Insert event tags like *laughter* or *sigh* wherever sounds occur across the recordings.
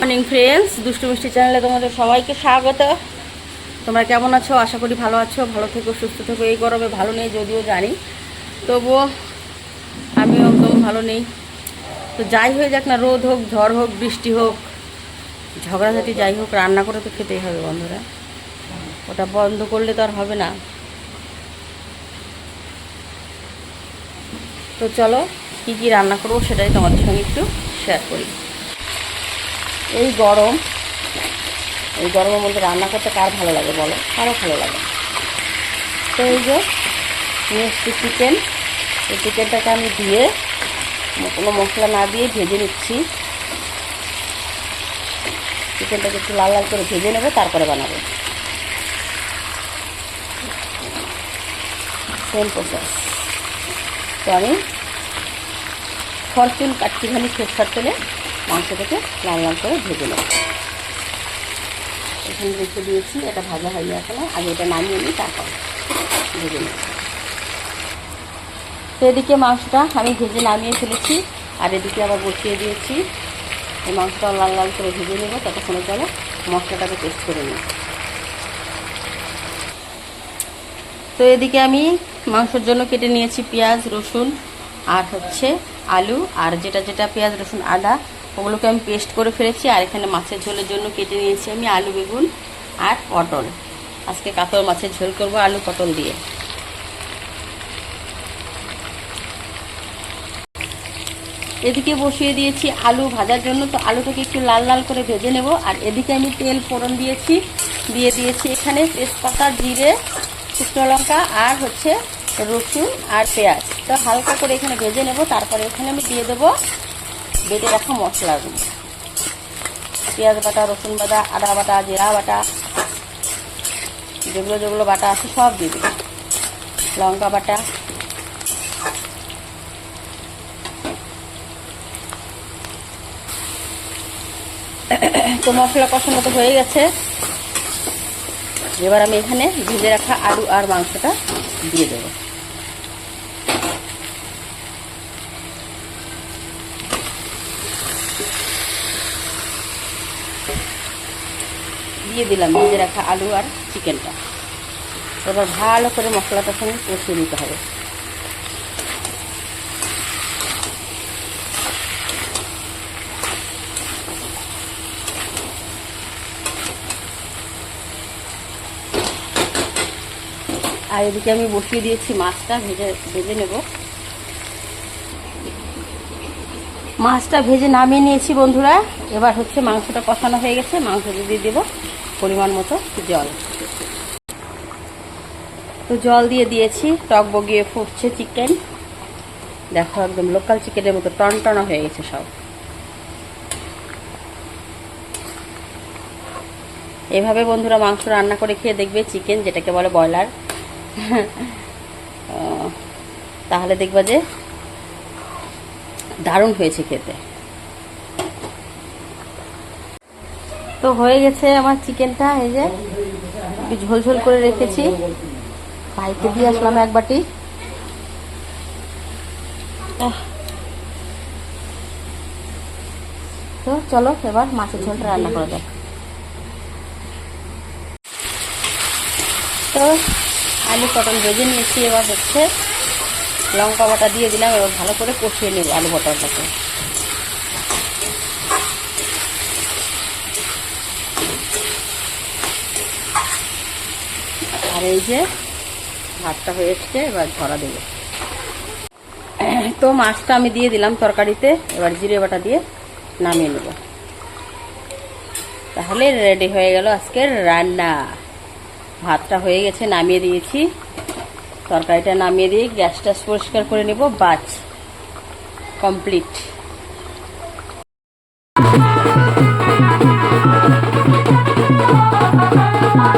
Morning friends দুষ্টু মিষ্টি চ্যানেলে তোমাদের সবাইকে স্বাগত। তোমরা কেমন আছো? আশা করি ভালো আছো, ভালো থেকো, সুস্থ থেকো। এই গরমে ভালো নেই, যদিও জানি। তবুও আমিও একদম ভালো নেই। তো যাই হয়ে যাক না, রোদ হোক, ঝড় হোক, বৃষ্টি হোক, ঝগড়াঝাটি যাই হোক, রান্না করে তো খেতেই হবে বন্ধুরা। ওটা বন্ধ করলে তো আর হবে না। তো চলো, কী কী রান্না করব সেটাই তোমাদের সঙ্গে একটু শেয়ার করি। এই গরম, এই গরমের মধ্যে রান্না করতে কার ভালো লাগে বলো? কারও ভালো লাগে তো এই যে এসছি চিকেন, এই চিকেনটাকে আমি দিয়ে কোনো মশলা না দিয়ে ভেজে নিচ্ছি। চিকেনটাকে একটু লাল লাল করে ভেজে নেবে, তারপরে বানাবো। সেম প্রসেস তো আমি ফরচুন কাটটিখানি সরষার তেলে। মাংসটাকে লাল লাল করে ভেজে নেব। এখানে রেখে দিয়েছি, এটা ভাজা হয়ে এখনও আগে এটা নামিয়ে নিই, তারপর ভেজে নেব। তো এদিকে মাংসটা আমি ভেজে নামিয়ে ফেলেছি, আর এদিকে আবার বসিয়ে দিয়েছি। এই মাংসটা লাল লাল করে ভেজে নেব, ততক্ষণে চলো মশলাটাকে টেস্ট করে নিই। তো এদিকে আমি মাংসের জন্য কেটে নিয়েছি পেঁয়াজ, রসুন, আর হচ্ছে আলু, আর যেটা যেটা পেঁয়াজ, রসুন, আদা ওগুলোকে আমি পেস্ট করে ফেলেছি, আর এখানে মাছের ঝোলের জন্য কেটে নিয়েছি আমি আলু, বেগুন আর পটল। আজকে কাতল মাছের ঝোল করব আলু, পটল দিয়ে। এদিকে বসিয়ে দিয়েছি আলু ভাজার জন্য, তো আলুটাকে একটু লাল লাল করে ভেজে নেব। আর এদিকে আমি তেল ফোড়ন দিয়েছি, দিয়ে দিয়েছি এখানে তেজপাতা, জিরে, শুকনো লঙ্কা আর হচ্ছে রসুন আর পেঁয়াজ। তো হালকা করে এখানে ভেজে নেব, তারপরে এখানে আমি দিয়ে দেবো বেটে রাখা মশলাগুলো পেঁয়াজ বাটা, রসুন বাটা, আদা বাটা, জিরা বাটা, যেগুলো যেগুলো বাটা আছে সব দেবো। লঙ্কা বাটা, তো মশলা কষানো তো হয়ে গেছে। এবার আমি এখানে ভেজে রাখা আলু আর মাংসটা দিয়ে দেবো। দিয়ে দিলাম ভেজে রাখা আলু আর চিকেনটা। এবার ভালো করে মশলাটার সঙ্গে কষিয়ে নিতে হবে। আর এদিকে আমি বসিয়ে দিয়েছি মাছটা, ভেজে ভেজে নেব। মাছটা ভেজে নামিয়ে নিয়েছি বন্ধুরা। এবার হচ্ছে মাংসটা কষানো হয়ে গেছে। মাংস দিয়ে দেবো পরিমাণ মতো জল। তো জল দিয়ে দিয়েছি। টক বগিয়ে ফুটছে চিকেন দেখো একদম লোকাল চিকেনের মতো টন টনা হয়ে গেছে সব। এভাবে বন্ধুরা মাংস রান্না করে খেয়ে দেখবে চিকেন যেটাকে বলে ব্রয়লার। *laughs* তাহলে দেখবা যে দারুণ হয়েছে খেতে। তো হয়ে গেছে আমার চিকেনটা, এই যে ঝোল ঝোল করে রেখেছি। ভাইকে দিয়ে আসলাম এক বাটি। তো চলো এবার মাছের ঝোলটা রান্না করা যাক তো আলু পটল ভেজে নিয়েছি এবার হচ্ছে লঙ্কা বাটা দিয়ে দিলাম, এবার ভালো করে কষিয়ে নেব আলু পটলটাকে আর এই যে ভাতটা হয়ে এসছে, এবার ঝরা দেব। তো মাছটা আমি দিয়ে দিলাম তরকারিতে, এবার জিরে বাটা দিয়ে নামিয়ে নেব। তাহলে রেডি হয়ে গেল আজকের রান্না। ভাতটা হয়ে গেছে, নামিয়ে দিয়েছি। তরকারিটা নামিয়ে দিয়ে গ্যাসটা পরিষ্কার করে নেব বাচ কমপ্লিট Thank you.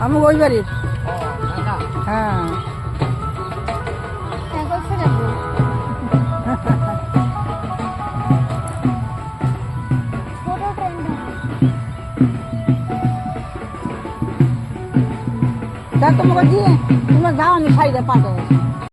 আমি ওই ঢাকা হ্যাঁ। তোমাকে দিয়ে তোমার যাও আমি সাইডে পাঠাবো।